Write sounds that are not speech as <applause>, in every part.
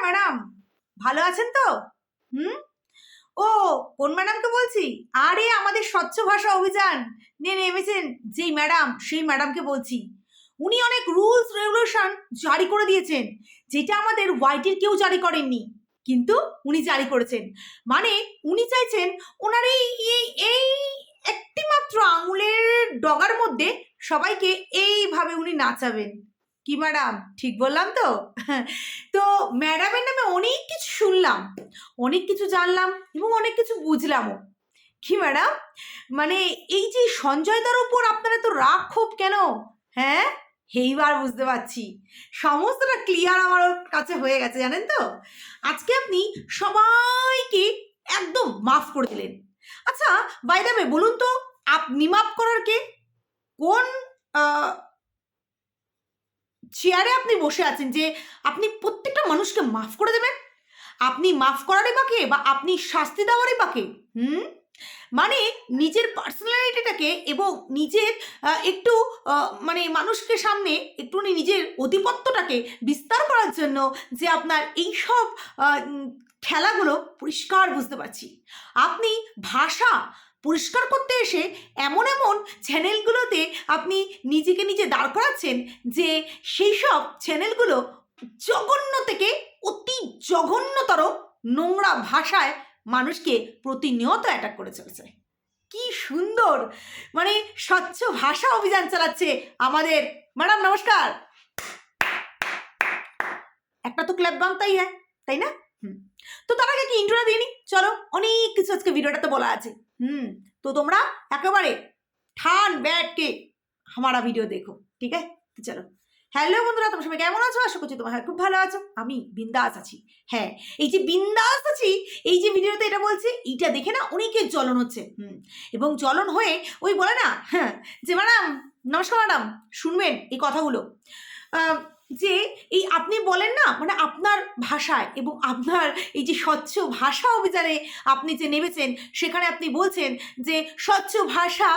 Madam ভালো আছেন তো? হুম? ও, কোন ম্যাডামকে বলছি? আরে, আমাদের স্বচ্ছ ভাষা অভিযান। নিয়ে নেমেছেন যেই ম্যাডাম সেই ম্যাডামকে বলছি। উনি অনেক রুলস রেগুলেশন জারি করে দিয়েছেন, যেটা আমাদের ওয়াইটির কেউ জারি করেননি। কিন্তু উনি জারি করেছেন। মানে উনি চাইছেন ওনার এই, এই- এই একটি মাত্র আঙুলের ডগার মধ্যে সবাইকে এইভাবে উনি নাচাবেন। কি ম্যাডাম ঠিক বললাম তো? <laughs> তো ম্যাডামের নামে অনেক কিছু শুনলাম, অনেক কিছু জানলাম এবং অনেক কিছু বুঝলামও। কি ম্যাডাম মানে এই যে সঞ্জয়দার উপর আপনারা তো রাগ ক্ষোভ কেন? হ্যাঁ? এইবার বুঝতে পারছি। সমস্তটা ক্লিয়ার আমার কাছে হয়ে গেছে, জানেন তো? আজকে আপনি সবাইকে একদম মাফ করে দিলেন। আচ্ছা বাইদাবে বলুন তো, আপনি মাফ করার কে? কোন চেয়ারে আপনি বসে আছেন যে আপনি প্রত্যেকটা মানুষকে মাফ করে দেবেন? আপনি মাফ করারই বাকে বা আপনি শাস্তি দেওয়ারই বাকে হুম? মানে নিজের পার্সোনালিটিটাকে এবং নিজের একটু মানে মানুষকে সামনে একটুখানি নিজের অধিপত্যটাকে বিস্তার করার জন্য যে আপনার এইসব আহ, উম, খেলাগুলো পরিষ্কার বুঝতে পারছি। আপনি ভাষা পরিষ্কার করতে এসে এমন এমন চ্যানেলগুলোতে আপনি নিজেকে নিজে দাঁড় করাচ্ছেন যে সেই সব চ্যানেলগুলো জঘন্য থেকে অতি জঘন্যতর নোংরা ভাষায় মানুষকে প্রতিনিয়ত অ্যাটাক করে চলেছে। কি সুন্দর! মানে স্বচ্ছ ভাষা অভিযান চালাচ্ছে আমাদের। ম্যাডাম, নমস্কার! একটা তো ক্লাব বাংতাই হ্যাঁ? তাই না? তো তার আগে কি ইন্ট্রোটা দিইনি চলো, অনেক কিছু আজকে ভিডিওটাতে বলা আছে। হুম, তো তোমরা একেবারে ঠান ব্যাটকে হামারা ভিডিও দেখো, ঠিক আছে? চলো। হ্যালো বন্ধুরা, তোমার সবাই কেমন আছো? আশা করছি তোমার খুব ভালো আছো। আমি বিন্দাস আছি। হ্যাঁ এই যে বিন্দাস আছি, এই যে ভিডিওতে এটা বলছে, এইটা দেখে না অনেকের জ্বলন হচ্ছে। হুম, এবং জ্বলন হয়ে ওই বলে না হ্যাঁ যে ম্যাডাম, নমস্কার ম্যাডাম, শুনবেন এই কথাগুলো। যে এই আপনি বলেন না মানে আপনার ভাষায় এবং আপনার এই যে স্বচ্ছ ভাষা অভিযানে আপনি যে নেমেছেন, সেখানে আপনি বলছেন যে স্বচ্ছ ভাষা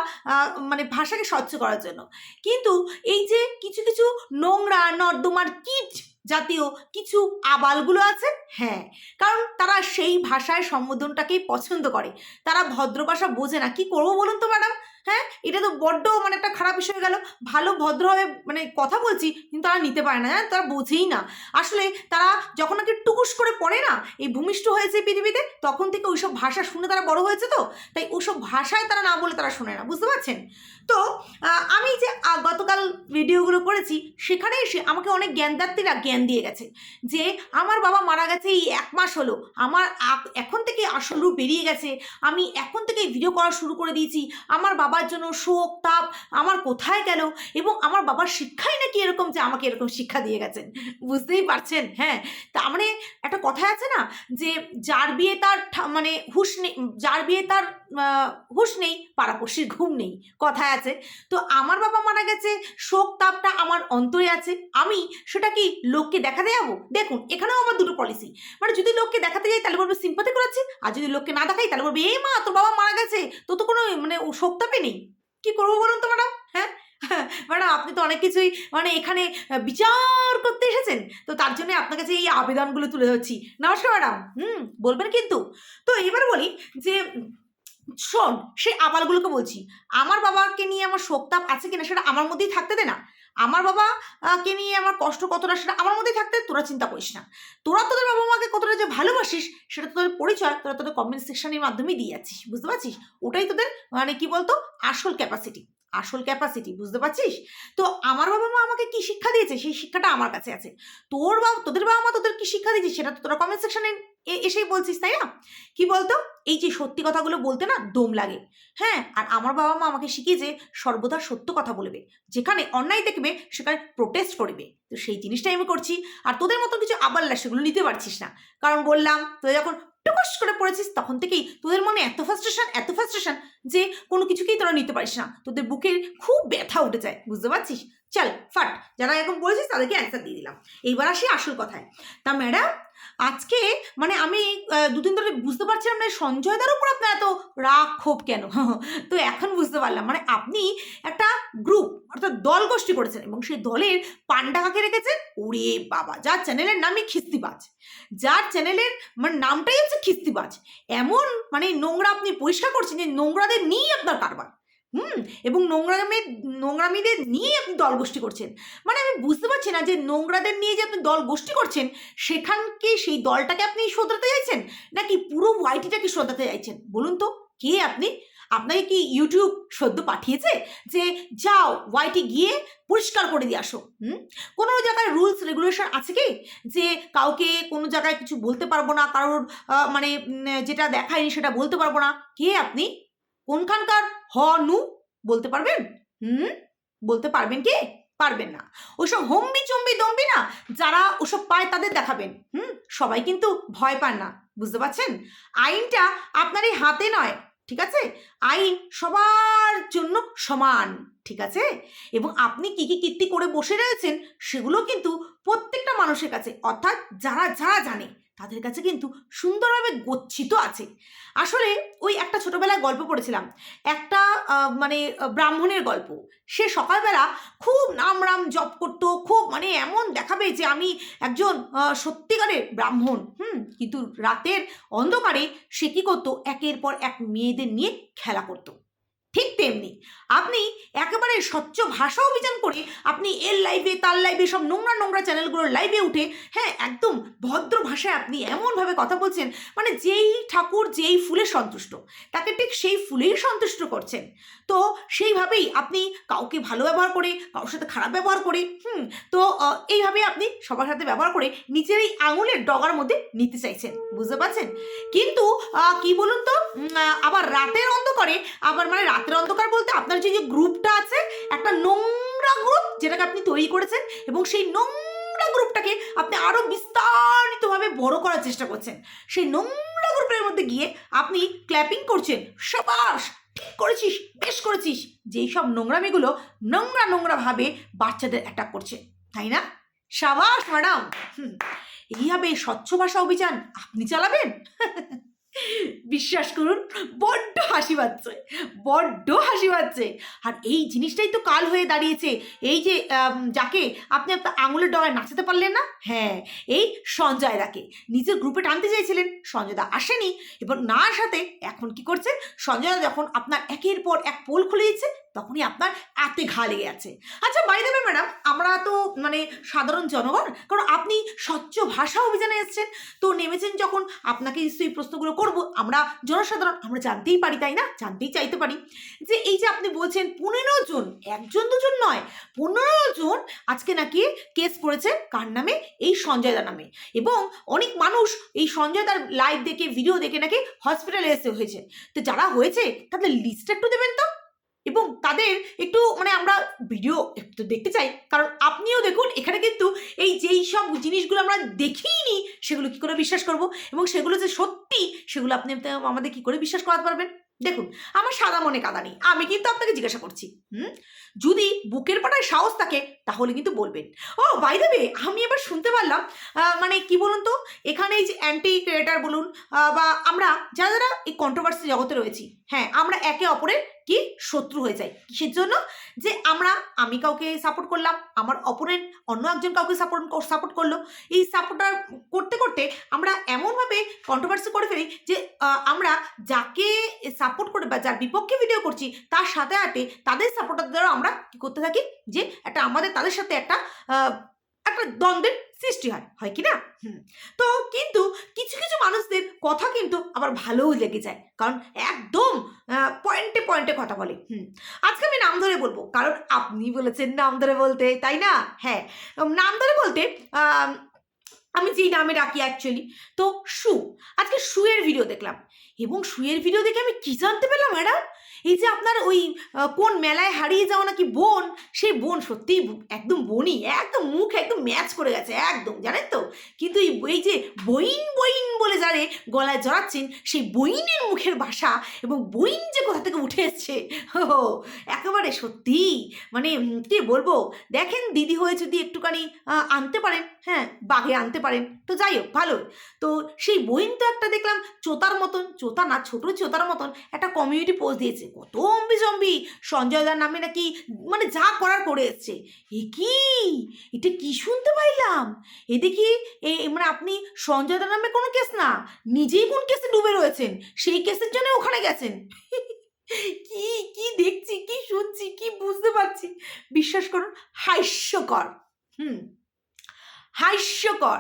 মানে ভাষাকে স্বচ্ছ করার জন্য। কিন্তু এই যে কিছু কিছু নোংরা, নর্দমার কীট জাতীয় কিছু আবালগুলো আছে হ্যাঁ কারণ তারা সেই ভাষায় সম্বোধনটাকেই পছন্দ করে। তারা ভদ্র ভাষা বোঝে না। কি করব বলুন তো ম্যাডাম? হ্যাঁ এটা তো বড্ড মানে একটা খারাপ বিষয় গেল। ভালো, ভদ্রভাবে মানে কথা বলছি, কিন্তু তারা নিতে পারে না, জানেন? তারা বোঝেই না। আসলে তারা যখন নাকি টুকুস করে পড়ে না, এই ভূমিষ্ঠ হয়েছে পৃথিবীতে, তখন থেকে ওইসব ভাষা শুনে তারা বড় হয়েছে তো? তাই ওইসব ভাষায় তারা না বলে তারা শোনে না, বুঝতে পারছেন? তো আমি যে গতকাল ভিডিওগুলো করেছি, সেখানে এসে আমাকে অনেক জ্ঞানদাত্রীরা জ্ঞান দিয়ে গেছে যে, আমার বাবা মারা গেছে এই এক মাস হলো। আমার এখন থেকে আসল রূপ বেরিয়ে গেছে। আমি এখন থেকে ভিডিও করা শুরু করে দিয়েছি। আমার বাবার জন্য শোক তাপ আমার কোথায় গেল? এবং আমার বাবার শিক্ষাই নাকি এরকম যে আমাকে এরকম শিক্ষা দিয়ে গেছেন? বুঝতেই পারছেন হ্যাঁ? তা মানে একটা কথা আছে না যে, যার বিয়ে তার মানে হুশ যার বিয়ে তার হুশ নেই, পাড়াপড়শির ঘুম নেই কথায় আছে। তো আমার বাবা মারা গেছে, শোক তাপটা আমার অন্তরে আছে, আমি সেটা কি লোককে দেখাতে যাব? দেখুন, এখানেও আমার দুটো পলিসি মানে যদি লোককে দেখাতে যাই, তাহলে বলবে সিম্পাতি করাচ্ছি, আর যদি লোককে না দেখাই, তাহলে বলবে এই মা, তোর বাবা মারা গেছে, তো তো কোনো মানে শোক তাপে নেই। কি করব বলুন তো ম্যাডাম হ্যাঁ? <laughs> ম্যাডাম আপনি তো অনেক কিছুই মানে এখানে বিচার করতে এসেছেন। তো তার জন্য আপনার কাছে এই আবেদনগুলো তুলে ধরছি। নমস্কার ম্যাডাম হুম, বলবেন কিন্তু। তো এবার বলি যে শোন, সেই আবালগুলোকে বলছি। আমার বাবাকে নিয়ে আমার শোকতাপ আছে কিনা সেটা আমার মধ্যেই থাকতে দে না। আমার বাবা কে নিয়ে আমার কষ্ট কতটা সেটা আমার মধ্যেই থাকতে তোরা চিন্তা করিস না। তোরা তোদের বাবা মাকে কতটা যে ভালোবাসিস, সেটা তোদের পরিচয়, তোরা তোদের কমেন্ট সেকশনের মাধ্যমেই দিয়ে যাচ্ছিস, বুঝতে পারছিস? ওটাই তোদের মানে কি বলতো? আসল ক্যাপাসিটি আসল ক্যাপাসিটি বুঝতে পারছিস? তো আমার বাবা মা আমাকে কি শিক্ষা দিয়েছে? সেই শিক্ষাটা আমার কাছে আছে। তোর বাবা, তোদের বাবা মা তোদের কি শিক্ষা দিয়েছে? সেটা তো তোরা কমেন্ট সেকশনে এসেই বলছিস, তাই না? কি বলতো? এই যে সত্যি কথাগুলো বলতে না দম লাগে। হ্যাঁ আর আমার বাবা মা আমাকে শিখিয়েছে সর্বদা সত্য কথা বলবে। যেখানে অন্যায় দেখবে, সেখানে প্রোটেস্ট করবে। তো সেই জিনিসটাই আমি করছি। আর তোদের মতো কিছু আবাল্লা সেগুলো নিতে পারছিস না। কারণ বললাম তোদের যখন টুকুস করে পড়েছিস, তখন থেকেই তোদের মনে এত ফ্রাস্ট্রেশন এত ফ্রাস্ট্রেশন যে কোনো কিছুকেই তোরা নিতে পারিস না। তোদের বুকের খুব ব্যথা উঠে যায়, বুঝতে পারছিস? চল, ফাট, যারা এরকম বলেছিস তাদেরকে অ্যান্সার দিয়ে দিলাম। এইবার আসি আসল কথায়। তা ম্যাডাম আজকে মানে আমি দুদিন ধরে বুঝতে পারছিলাম না সঞ্জয়দার উপর আপনার এত রাগ, ক্ষোভ কেন? <laughs> তো এখন বুঝতে পারলাম। মানে আপনি একটা গ্রুপ অর্থাৎ দল গোষ্ঠী করেছেন এবং সেই দলের পান্ডা কাকে রেখেছেন ওরে বাবা, যার চ্যানেলের নামই খিস্তিবাজ। যার চ্যানেলের মানে নামটাই হচ্ছে খিস্তিবাজ। এমন মানে নোংরা আপনি পরিষ্কার করছেন যে নোংরাদের নিয়েই আপনার কারবার। হুম, এবং নোংরামের নোংরামিদের নিয়েই আপনি দল গোষ্ঠী করছেন। মানে আমি বুঝতে পারছি না যে নোংরাদের নিয়ে যে আপনি দল গোষ্ঠী করছেন সেখানকে সেই দলটাকে আপনি শোধরাতে চাইছেন? নাকি পুরো ওয়াইটিটাকে শোধরাতে চাইছেন? বলুন তো, কে আপনি? আপনাকে কি ইউটিউব সদ্য পাঠিয়েছে যে যাও ওয়াইটি গিয়ে পরিষ্কার করে দিয়ে আসো? হুম, কোনো জায়গায় রুলস, রেগুলেশন আছে কি? যে কাউকে কোনো জায়গায় কিছু বলতে পারব না, কারোর মানে যেটা দেখায়নি সেটা বলতে পারব না। কে আপনি? কোনখানকার হ, নু বলতে পারবেন? হুম? বলতে পারবেন কি? পারবেন না। ওসব হম্বি চম্বি দম্বি না, যারা ওসব পায় তাদের দেখাবেন। হুম? সবাই কিন্তু ভয় পান না, বুঝতে পারছেন? আইনটা আপনার এই হাতে নয়, ঠিক আছে? আইন সবার জন্য সমান, ঠিক আছে? এবং আপনি কি কি কীর্তি করে বসে রয়েছেন, সেগুলো কিন্তু প্রত্যেকটা মানুষের কাছে, অর্থাৎ যারা যারা জানে। তাদের কাছে কিন্তু সুন্দরভাবে গচ্ছিত আছে। আসলে ওই একটা ছোটবেলায় গল্প পড়েছিলাম। একটা মানে ব্রাহ্মণের গল্প। সে সকালবেলা খুব নাম রাম জপ করতো, খুব মানে এমন দেখাবে যে আমি একজন সত্যিকারের ব্রাহ্মণ। হুম, কিন্তু রাতের অন্ধকারে সে কী করতো? একের পর এক মেয়েদের নিয়ে খেলা করতো। ঠিক তেমনি আপনি একেবারে স্বচ্ছ ভাষা অভিযান করে আপনি এর লাইভে তার লাইভে সব নোংরা নোংরা চ্যানেলগুলোর লাইভে উঠে হ্যাঁ একদম ভদ্র ভাষায় আপনি এমনভাবে কথা বলছেন মানে যেই ঠাকুর যেই ফুলে সন্তুষ্ট, তাকে ঠিক সেই ফুলেই সন্তুষ্ট করছেন। তো সেইভাবেই আপনি কাউকে ভালো ব্যবহার করে, কারোর সাথে খারাপ ব্যবহার করে, হুম, তো এইভাবে আপনি সবার সাথে ব্যবহার করে নিজের এই আঙুলের ডগার মধ্যে নিতে চাইছেন, বুঝতে পারছেন? কিন্তু কি বলুন তো আবার রাতের অন্ধকারে, আবার মানে রাতের অন্ধকার বলতে আপনার যে যে গ্রুপটা আছে, একটা নোংরা গ্রুপ যেটাকে আপনি তৈরি করেছেন এবং সেই নোংরা গ্রুপটাকে আপনি আরও বিস্তারিতভাবে বড় করার চেষ্টা করছেন। সেই নোংরা গ্রুপের মধ্যে গিয়ে আপনি ক্ল্যাপিং করছেন, সবাস, ঠিক করেছিস, বেশ করেছিস। যেই সব নোংরামিগুলো নোংরা নোংরা ভাবে বাচ্চাদের অ্যাটাক করছে, তাই না? সাবাস ম্যাডাম এইভাবে স্বচ্ছ ভাষা অভিযান আপনি চালাবেন? <laughs> বিশ্বাস করুন, বড্ড হাসি পাচ্ছে, বড্ড হাসি পাচ্ছে। আর এই জিনিসটাই তো কাল হয়ে দাঁড়িয়েছে। এই যে যাকে আপনি আপনার আঙুলের ডগায় নাচাতে পারলেন না? হ্যাঁ এই সঞ্জয় দাকে। নিজের গ্রুপে টানতে চাইছিলেন সঞ্জয় দা আসেনি। এবং না আসাতে এখন কি করছে? সঞ্জয় যখন আপনার একের পর এক পোল খুলে দিচ্ছে তখনই আপনার এতে ঘা লেগে আছে আচ্ছা বাই দেবে ম্যাডাম আমরা তো মানে সাধারণ জনগণ, কারণ আপনি স্বচ্ছ ভাষা অভিযানে এসেছেন। তো নেমেছেন যখন, আপনাকে নিশ্চয়ই প্রশ্নগুলো করব। আমরা জনসাধারণ, আমরা জানতেই পারি, তাই না? জানতেই চাইতে পারি। যে এই যে আপনি বলছেন পনেরো জন, একজন দুজন নয়, পনেরো জন আজকে নাকি কেস করেছে কার নামে? এই সঞ্জয় দা নামে। এবং অনেক মানুষ এই সঞ্জয় দার লাইভ দেখে ভিডিও দেখে নাকি হসপিটালে এসে হয়েছে। তো যারা হয়েছে, তাদের লিস্টটা একটু দেবেন তো? এবং তাদের একটু মানে আমরা ভিডিও একটু দেখতে চাই। কারণ আপনিও দেখুন, এখানে কিন্তু এই যেই সব জিনিসগুলো আমরা দেখিনি, সেগুলো কি করে বিশ্বাস করব? এবং সেগুলো যে সত্যি, সেগুলো আপনি আমাদের কি করে বিশ্বাস করাতে পারবেন? দেখুন, আমার সাদা মনে কাদা নেই। আমি কিন্তু আপনাকে জিজ্ঞাসা করছি, হুম? যদি বুকের পাটায় সাহস থাকে, তাহলে কিন্তু বলবেন। ও বাই দেবে আমি এবার শুনতে পারলাম মানে কি বলুন তো? এখানে এই যে অ্যান্টি ক্রিয়েটার বলুন বা আমরা যারা যারা এই কন্ট্রোভার্সি জগতে রয়েছি হ্যাঁ আমরা একে অপরের কি? শত্রু হয়ে যায়। কিসের জন্য? যে আমরা, আমি কাউকে সাপোর্ট করলাম, আমার অপোনেন্ট অন্য একজন কাউকে সাপোর্ট সাপোর্ট করল। এই সাপোর্টার করতে করতে আমরা এমনভাবে কন্ট্রোভার্সি করে ফেলি যে আমরা যাকে সাপোর্ট করে বা যার বিপক্ষে ভিডিও করছি, তার সাথে সাথে তাদের সাপোর্টার দ্বারা আমরা কি করতে থাকি? যে একটা আমাদের, তাদের সাথে একটা একটা দ্বন্দ্বের সৃষ্টি হয় হয় কি না? তো কিন্তু কিছু কিছু মানুষদের কথা কিন্তু আবার ভালোও লেগে যায় কারণ একদম পয়েন্টে পয়েন্টে কথা বলে হুম। আজকে আমি নাম ধরে বলব কারণ আপনি বলেছেন নাম ধরে বলতে তাই না? হ্যাঁ নাম ধরে বলতে আম, যেই নামে ডাকি অ্যাকচুয়ালি তো সু আজকে শুয়ের ভিডিও দেখলাম এবং শুয়ের ভিডিও দেখে আমি কি জানতে পেলাম ম্যাডাম? এই যে আপনার ওই কোন মেলায় হারিয়ে যাওয়া নাকি বোন? সেই বোন সত্যিই একদম বনি, একদম মুখ একদম ম্যাচ করে গেছে, একদম, জানেন তো? কিন্তু এই এই যে বইন বইন বলে যারে গলায় জড়াচ্ছেন, সেই বইনের মুখের ভাষা এবং বইন যে কোথা থেকে উঠে এসছে, হো একেবারে সত্যি মানে কি বলব? দেখেন দিদি হয়ে যদি একটুখানি আনতে পারেন হ্যাঁ বাঘে আনতে পারেন, তো যাই হোক ভালো তো সেই বইন তো একটা দেখলাম, চোতার মতন, চোতা না, ছোট চোতার মতন, একটা কমিউনিটি পোস্ট দিয়েছে। কত অম্বি জম্বি সঞ্জয় দার নামে নাকি মানে যা করার করে এসছে। এ কি? এটা কি শুনতে পাইলাম? এ দেখি এ মানে আপনি সঞ্জয় দার নামে কোনো কেস না, নিজেই কোন কেসে ডুবে রয়েছেন, সেই কেসের জন্য ওখানে গেছেন। <laughs> কি কি দেখছি, কি শুনছি, কি বুঝতে পারছি। বিশ্বাস করুন, হাস্যকর। হুম, হাস্যকর।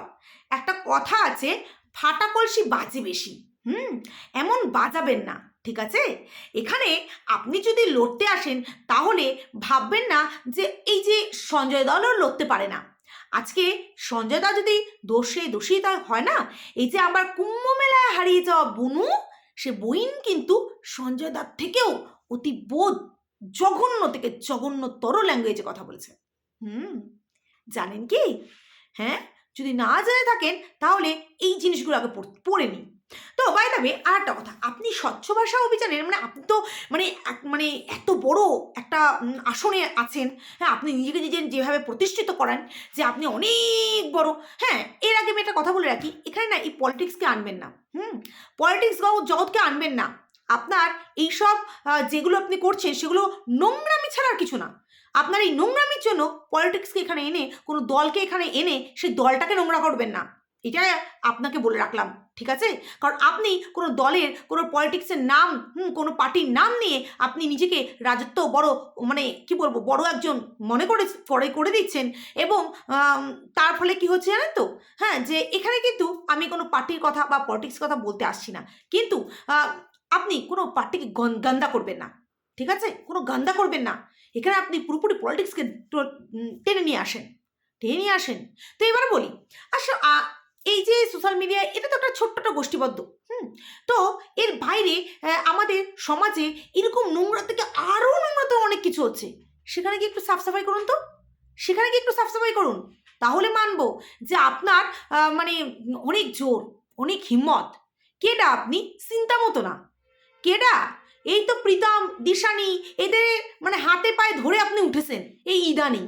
একটা কথা আছে, ফাটা কলসি বাজে বেশি। হুম, এমন বাজাবেন না। ঠিক আছে? এখানে আপনি যদি লড়তে আসেন, তাহলে ভাববেন না যে এই যে সঞ্জয় দলও লড়তে পারে না। আজকে সঞ্জয় দা যদি দোষে দোষী তা হয় না, এই যে আমার কুম্ভ মেলায় হারিয়ে যাওয়া বনু, সে বইন কিন্তু সঞ্জয় দার থেকেও অতি বোধ জঘন্য থেকে জঘন্যতর ল্যাঙ্গুয়েজে কথা বলেছে। হুম, জানেন কি? হ্যাঁ যদি না জেনে থাকেন, তাহলে এই জিনিসগুলো আগে পড়- নিন। তো বাই দাবে আর একটা কথা, আপনি স্বচ্ছ ভাষা অভিযানের মানে আপনি তো মানে মানে এত বড় একটা আসনে আছেন হ্যাঁ আপনি নিজেকে নিজের যেভাবে প্রতিষ্ঠিত করেন যে আপনি অনেক বড় হ্যাঁ এর আগে আমি একটা কথা বলে রাখি, এখানে না এই পলিটিক্সকে আনবেন না, হুম পলিটিক্স জগৎকে আনবেন না, আপনার এইসব যেগুলো আপনি করছেন সেগুলো নোংরামি ছাড়া আর কিছু না, আপনার এই নোংরামির জন্য পলিটিক্সকে এখানে এনে, কোনো দলকে এখানে এনে, সেই দলটাকে নোংরা করবেন না এটা আপনাকে বলে রাখলাম, ঠিক আছে? কারণ আপনি কোনো দলের, কোনো পলিটিক্সের নাম, হুম, কোনো পার্টির নাম নিয়ে আপনি নিজেকে রাজত্ব বড় মানে কি বলব, বড় একজন মনে করে করে করে দিচ্ছেন এবং তার ফলে কি হচ্ছে জানেন তো? হ্যাঁ যে এখানে কিন্তু আমি কোনো পার্টির কথা বা পলিটিক্স কথা বলতে আসছি না। কিন্তু আপনি কোনো পার্টিকে গন- গান্দা করবেন না, ঠিক আছে? কোনো গান্দা করবেন না। এখানে আপনি পুরোপুরি পলিটিক্সকে টেনে নিয়ে আসেন, টেনে নিয়ে আসেন। তো এবার বলি আচ্ছা এই যে সোশ্যাল মিডিয়া এটা তো একটা ছোট্ট গোষ্ঠীবদ্ধ, হুম? তো এর বাইরে আমাদের সমাজে এরকম নোংরা থেকে আরও নোংরা তো অনেক কিছু হচ্ছে। সেখানে কি একটু সাফ সাফাই করুন তো। সেখানে কি একটু সাফ সাফাই করুন। তাহলে মানবো যে আপনার মানে অনেক জোর, অনেক হিম্মত। কেডা আপনি? চিন্তা মতো না। কেডা? এই তো প্রীতম, দিশানি, এদের মানে হাতে পায়ে ধরে আপনি উঠেছেন, এই ইদানি।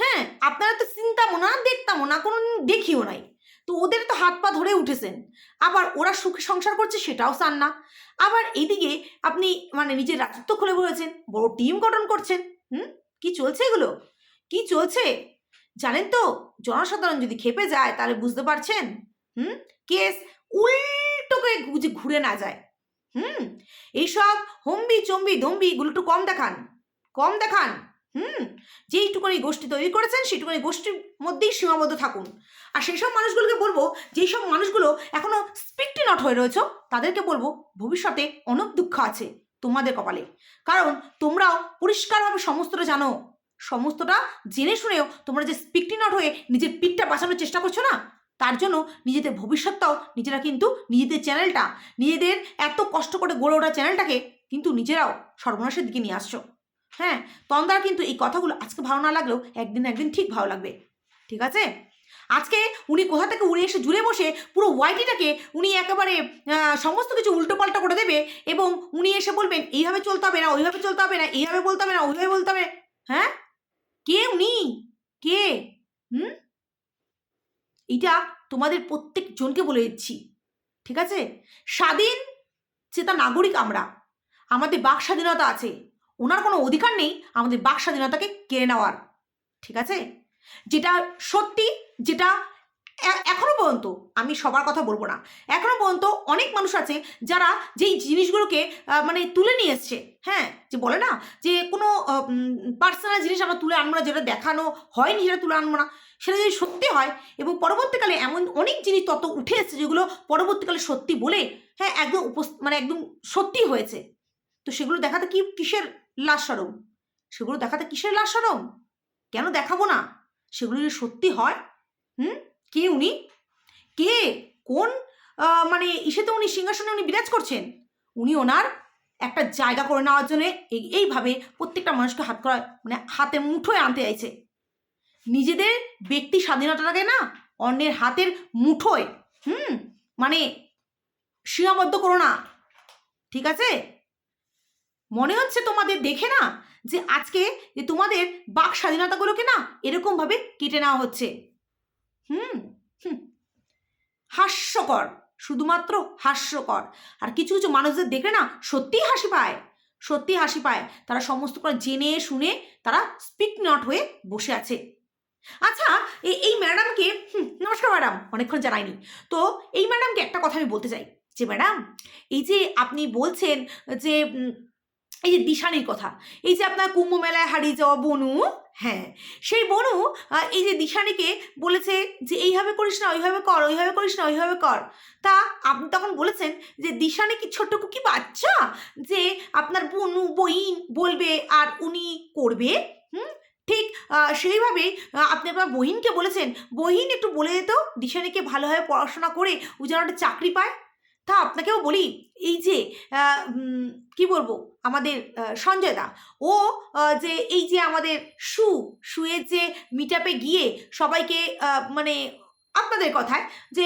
হ্যাঁ আপনারা তো চিন্তামো না দেখতামও না কোনো দেখিও নাই। তো ওদের তো হাত পা ধরে উঠেছেন। আবার ওরা সুখে সংসার করছে সেটাও চান না। আবার এইদিকে আপনি মানে নিজের রাজত্ব খুলে বলেছেন, বড় টিম গঠন করছেন। হুম? কি চলছে এগুলো? কি চলছে? জানেন তো, জনসাধারণ যদি খেপে যায় তাহলে বুঝতে পারছেন? হুম? কেস উল্টো করে ঘুরে না যায়। হুম? এইসব হম্বি চম্বি ধম্বি এগুলো একটু কম দেখান। কম দেখান। হুম যেইটুকুনি গোষ্ঠী তৈরি করেছেন, সেইটুকুনি গোষ্ঠীর মধ্যেই সীমাবদ্ধ থাকুন। আর সেই সব মানুষগুলোকে বলব, যেই সব মানুষগুলো এখনও স্পিকটি নট হয়ে রয়েছ, তাদেরকে বলব, ভবিষ্যতে অনেক দুঃখ আছে তোমাদের কপালে। কারণ তোমরাও পরিষ্কারভাবে সমস্তটা জানো। সমস্তটা জেনে শুনেও তোমরা যে স্পিকটি নট হয়ে নিজের পিঠটা বাঁচানোর চেষ্টা করছ না, তার জন্য নিজেদের ভবিষ্যৎটাও নিজেরা কিন্তু নিজেদের চ্যানেলটা, নিজেদের এত কষ্ট করে গড়ে ওঠা চ্যানেলটাকে কিন্তু নিজেরাও সর্বনাশের দিকে নিয়ে আসছো। হ্যাঁ তন্দার কিন্তু এই কথাগুলো আজকে ভালো না লাগলেও একদিন একদিন ঠিক ভালো লাগবে। ঠিক আছে? আজকে উনি কোথা থেকে উড়ে এসে জুড়ে বসে পুরো ওয়াইটিটাকে উনি একেবারে সমস্ত কিছু উল্টো পাল্টা করে দেবে এবং উনি এসে বলবেন, এইভাবে চলতে হবে না, ওইভাবে চলতে হবে না, এইভাবে বলতে হবে না, ওইভাবে বলতে হবে। হ্যাঁ? কে উনি? কে? হুম? এটা তোমাদের প্রত্যেক জনকে বলে দিচ্ছি। ঠিক আছে? স্বাধীন, চেতা নাগরিক আমরা। আমাদের বাক স্বাধীনতা আছে। ওনার কোনো অধিকার নেই আমাদের বাক স্বাধীনতাকে কেড়ে নেওয়ার, ঠিক আছে? যেটা সত্যি, যেটা এখনও পর্যন্ত, আমি সবার কথা বলব না, এখনও পর্যন্ত অনেক মানুষ আছে যারা যেই জিনিসগুলোকে মানে তুলে নিয়ে এসছে হ্যাঁ? যে বলে না? যে কোনো পার্সোনাল জিনিস আমরা তুলে আনব না, যেটা দেখানো হয়নি সেটা তুলে আনব না, সেটা যদি সত্যি হয় এবং পরবর্তীকালে এমন অনেক জিনিস তত উঠে এসেছে যেগুলো পরবর্তীকালে সত্যি বলে হ্যাঁ একদম মানে একদম সত্যি হয়েছে, তো সেগুলো দেখাতে কি কিসের লাশ সরম সেগুলো দেখাতে কিসের লাশ সরম কেন দেখাবো না? সেগুলো যদি সত্যি হয়, হুম? কে উনি? কে? কোন মানে ইসেতে উনি সিংহাসনে উনি বিরাজ করছেন? উনি ওনার একটা জায়গা করে নেওয়ার জন্য এই- এইভাবে প্রত্যেকটা মানুষকে হাত করা মানে হাতে মুঠোয় আনতে চাইছে। নিজেদের ব্যক্তি স্বাধীনতাটাকে না? অন্যের হাতের মুঠোয়, হুম? মানে সীমাবদ্ধ করো না। ঠিক আছে? মনে হচ্ছে তোমাদের দেখে না যে আজকে যে তোমাদের বাক স্বাধীনতাগুলোকে না এরকমভাবে কেটে নেওয়া হচ্ছে? হুম হুম। হাস্যকর, শুধুমাত্র হাস্যকর। আর কিছু কিছু মানুষদের দেখে না সত্যিই হাসি পায় সত্যি হাসি পায়। তারা সমস্ত করে জেনে শুনে তারা স্পিক নট হয়ে বসে আছে। আচ্ছা এই এই ম্যাডামকে নমস্কার ম্যাডাম অনেকক্ষণ জানাইনি। তো এই ম্যাডামকে একটা কথা আমি বলতে চাই। যে ম্যাডাম এই যে আপনি বলছেন যে এই যে দিশানির কথা, এই যে আপনার কুম্ভ মেলায় হারিয়ে যাওয়া বনু হ্যাঁ সেই বনু এই যে দিশানিকে বলেছে যে এইভাবে করিস না, ওইভাবে কর, ওইভাবে করিস না, ওইভাবে কর। তা আপনি তখন বলেছেন যে দিশানি কি ছোট্ট কি বাচ্চা? যে আপনার বনু বইন বলবে আর উনি করবে, হুম? ঠিক সেইভাবে আপনি আপনার বহিনকে বলেছেন। বহিন একটু বলে দিত, দিশানিকে ভালোভাবে পড়াশোনা করে ও যেন একটা চাকরি পায়। তা আপনাকেও বলি এই যে কি বলব আমাদের আহ, সঞ্জয় দা ও যে এই যে আমাদের সু সুয়ের যে মিটাপে গিয়ে সবাইকে মানে আপনাদের কথায় যে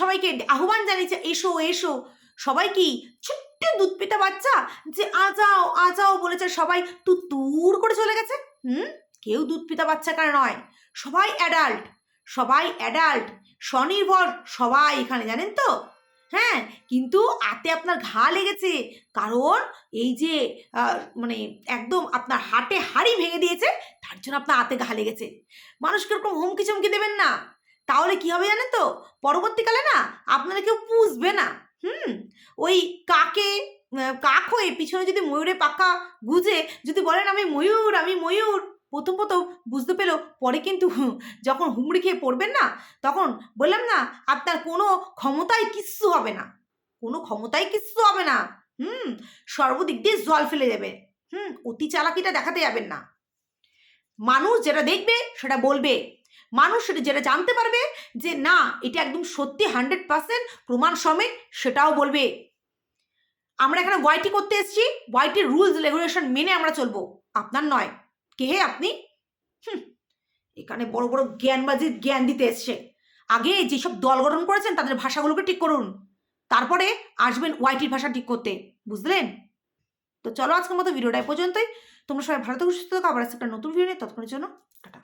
সবাইকে আহ্বান জানিয়েছে এসো এসো। সবাই কি ছোট্ট দুধ পেটা বাচ্চা যে আজাও আজাও বলেছে সবাই তু তুর করে চলে গেছে? হুম? কেউ দুধ পিতা বাচ্চা কার নয়। সবাই অ্যাডাল্ট সবাই অ্যাডাল্ট স্বনির্ভর সবাই এখানে জানেন তো? হ্যাঁ কিন্তু আতে আপনার ঘা লেগেছে। কারণ এই যে মানে একদম আপনার হাটে হাড়ি ভেঙে দিয়েছে, তার জন্য আপনার হাতে ঘা লেগেছে। মানুষকে এরকম হুমকি চমকি দেবেন না। তাহলে কি হবে জানেন তো? পরবর্তীকালে না, আপনারা কেউ পুষবে না। হুম? ওই কাকে কাক হয়ে পিছনে যদি ময়ূরে পাকা গুজে, যদি বলেন আমি ময়ূর আমি ময়ূর প্রথম প্রথম বুঝতে পেল পরে কিন্তু যখন হুমড়ি খেয়ে পড়বেন না, তখন বললাম না, আপনার কোনো ক্ষমতায় কিচ্ছু হবে না। কোনো ক্ষমতায় কিচ্ছু হবে না। হুম, সর্বদিক দিয়ে জল ফেলে দেবে। হুম, অতি চালাকিটা দেখাতে যাবেন না। মানুষ যেটা দেখবে, সেটা বলবে। মানুষ সেটা যেটা জানতে পারবে, যে না, এটা একদম সত্যি হান্ড্রেড পার্সেন্ট প্রমাণ সমেত সেটাও বলবে। আমরা এখানে ওয়াইটি করতে এসেছি। ওয়াইটির রুলস রেগুলেশন মেনে আমরা চলবো। আপনার নয়। কে হে আপনি এখানে বড় বড় জ্ঞানবাজির জ্ঞান দিতে এসছে। আগে যেসব দল গঠন করেছেন, তাদের ভাষাগুলোকে ঠিক করুন। তারপরে আসবেন ওয়াইটির ভাষা ঠিক করতে। বুঝলেন? তো চলো আজকের মতো ভিডিওটা পর্যন্তই। তোমরা সবাই ভারতে সুস্থ থাকো। আবার একটা নতুন ভিডিও নিয়ে ততক্ষণের জন্য টাটা।